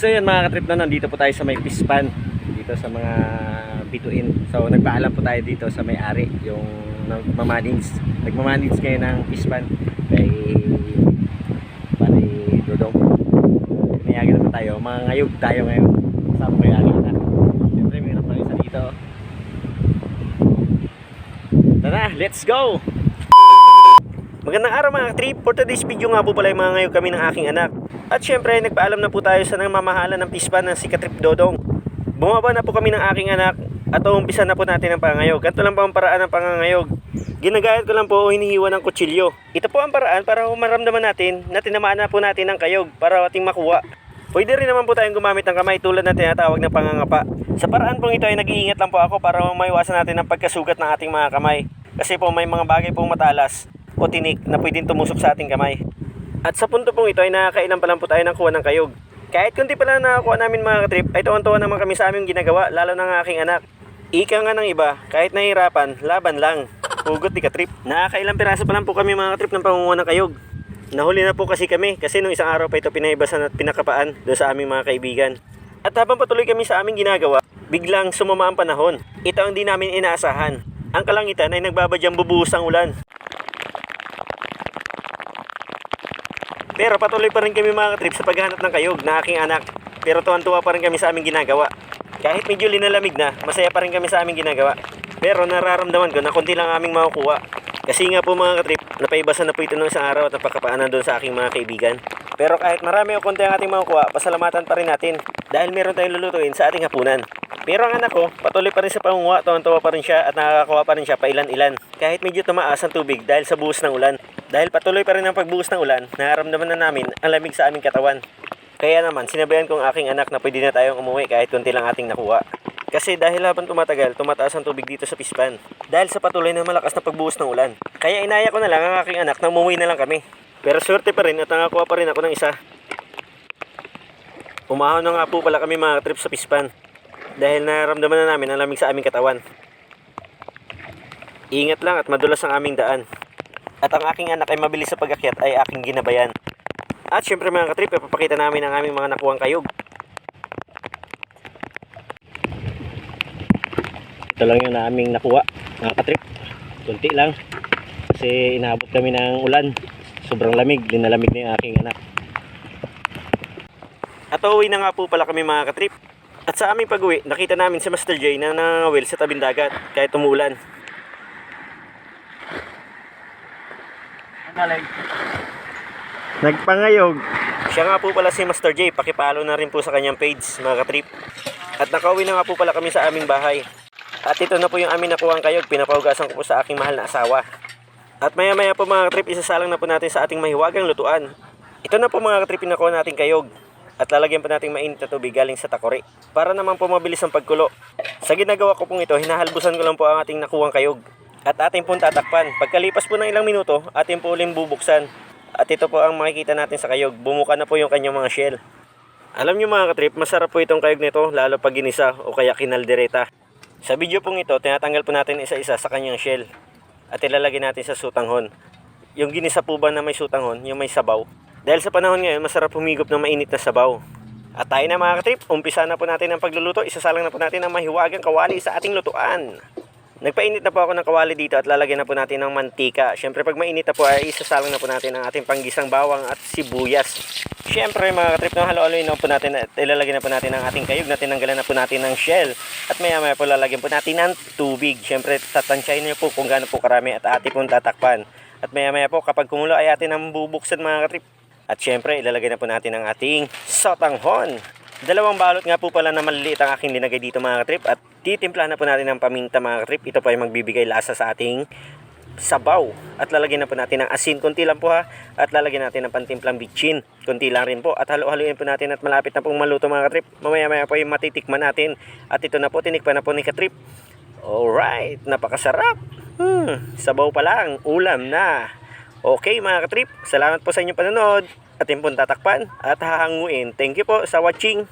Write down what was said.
So yun mga katrip na nandito po tayo sa may pispan dito sa mga bituin. So nagpaalam po tayo dito sa may-ari yung nagmamanage. Nagmamanage kayo ng pispan kay pare Dodong. Nayagan naman tayo. Mga ngayog tayo ngayon. Kasama yung aking anak. Siyempre mayroon pa isa dito. Tara, let's go! Magandang araw mga trip. For today's video nga po pala yung mga ngayon kami ng aking anak. At syempre, nagpaalam na po tayo sa namamahala ng pispan ng si Katrip Dodong. Bumaba na po kami ng aking anak at umpisa na po natin ang pangangayog. Ganito lang po ang paraan ng pangangayog. Ginagayat ko lang po o hinihiwa ng kutsilyo. Ito po ang paraan para maramdaman natin na tinamaan na po natin ng kayog para ating makuha. Pwede rin naman po tayong gumamit ng kamay tulad ng tinatawag na pangangapa. Sa paraan pong ito ay nag-iingat lang po ako para maiwasan natin ang pagkasugat ng ating mga kamay. Kasi po may mga bagay pong matalas o tinik na pwedeng tumusok sa ating kamay. At sa punto pong ito ay nakakailan pa lang po tayo ng kuha ng kayog. Kahit kunti pa lang nakakuha namin mga katrip, ay tuwan-tuwa naman kami sa aming ginagawa, lalo ng aking anak. Ika nga ng iba, kahit nahihirapan, laban lang. Hugot di katrip. Nakakailang piraso pa lang po kami mga katrip ng pangunguha ng kayog. Nahuli na po kasi kami kasi nung isang araw pa ito pinaibasan at pinakapaan doon sa aming mga kaibigan. At habang patuloy kami sa aming ginagawa, biglang sumama ang panahon. Ito ang di namin inaasahan. Ang kalangitan ay nagbabadyang bubuhos ang ulan. Pero patuloy pa rin kami mga trip sa paghahanap ng kayog na aking anak. Pero tuwan-tuwa pa rin kami sa aming ginagawa. Kahit medyo linalamig na, masaya pa rin kami sa aming ginagawa. Pero nararamdaman ko na konti lang aming makukuha. Kasi nga po mga katrip, napaibasan na po ito ng isang araw at napakapaanan doon sa aking mga kaibigan. Pero kahit marami o konti ang ating makukuha, pasalamatan pa rin natin dahil meron tayong lulutuin sa ating hapunan. Pero ang anak ko, patuloy pa rin sa pangunguha, tuwan-tuwa pa rin siya at nakakakuha pa rin siya pa ilan-ilan. Kahit medyo tumaas ang tubig dahil sa buhos ng ulan. Dahil patuloy pa rin ang pagbuhos ng ulan, nararamdaman na namin ang lamig sa aming katawan. Kaya naman, sinabayan ko ang aking anak na pwede na tayong umuwi kahit konti lang ating nakuha. Kasi dahil habang tumatagal, tumataas ang tubig dito sa pispan. Dahil sa patuloy na malakas na pagbuhos ng ulan. Kaya inaya ko na lang ang aking anak na umuwi na lang kami. Pero swerte pa rin at nakakuha pa rin ako ng isa. Umahon na nga po pala kami mga trip sa pispan. Dahil nararamdaman na namin ang lamig sa aming katawan. Ingat lang at madulas ang aming daan. At ang aking anak ay mabilis sa pagakyat ay aking ginabayan. At syempre mga katrip, ipapakita namin ang aming mga nakuwang kayog. Ito lang yung aming nakuha, mga katrip. Kunti lang. Kasi inabot kami ng ulan. Sobrang lamig, dinalamig na yung aking anak. At uuwi na nga po pala kami mga katrip. At sa aming pag-uwi, nakita namin si Master J na nangangawil sa tabing dagat kahit umulan. Nagpangayog. Siya nga po pala si Master J. Pakipalo na rin po sa kanyang page, mga katrip. At nakauwi na nga po pala kami sa aming bahay. At ito na po yung aming nakuhang kayog. Pinapahugasan ko po sa aking mahal na asawa. At maya maya po mga katrip, isasalang na po natin sa ating mahiwagang lutuan. Ito na po mga katrip, nakuha nating kayog. At lalagyan pa natin mainit na tubig galing sa takore. Para naman po mabilis ang pagkulo. Sa ginagawa ko pong ito, hinahalbusan ko lang po ang ating nakuhang kayog. At ating pong tatakpan. Pagkalipas po ng ilang minuto, ating po uling bubuksan. At ito po ang makikita natin sa kayog. Bumuka na po yung kanyang mga shell. Alam nyo mga katrip, masarap po itong kayog nito lalo pag ginisa o kaya kinaldereta. Sa video pong ito, tinatanggal po natin isa-isa sa kanyang shell. At ilalagay natin sa sutanghon. Yung ginisa po ba na may sutanghon, yung may sabaw. Dahil sa panahon ngayon, masarap humigop ng mainit na sabaw. At tayo na mga katrip, umpisa na po natin ang pagluluto. Isasalang na po natin ang mahiwagang kawali sa ating lutuan. Nagpainit na po ako ng kawali dito at lalagyan na po natin ng mantika. Siyempre pag mainit na po ay isasalang na po natin ang ating panggisang bawang at sibuyas. Siyempre mga katrip na halo-haloy na po natin at ilalagyan na po natin ang ating kayog na tinanggalan na po natin ng shell. At maya maya po lalagyan po natin ng tubig. Siyempre tatansyahin niyo po kung gaano po karami at ati pong tatakpan. At maya maya po kapag kumulo ay atin ang bubuksan mga katrip. At syempre, ilalagay na po natin ang ating sotanghon. Dalawang balot nga po pala na maliliit ang aking linagay dito mga katrip. At titimpla na po natin ng paminta mga katrip. Ito po ay magbibigay lasa sa ating sabaw. At lalagyan na po natin ng asin. Kunti lang po ha. At lalagyan natin ng pantimplang bitchin. Kunti lang rin po. At halo-haloin po natin at malapit na pong maluto mga katrip. Mamaya-maya po yung matitikman natin. At ito na po, tinikpan na po ni katrip. Alright, napakasarap. Hmm, sabaw pa lang, ulam na. Okay mga katrip, salamat po sa inyong panonood. Atin pong tatakpan at hahanguin. Thank you po sa watching.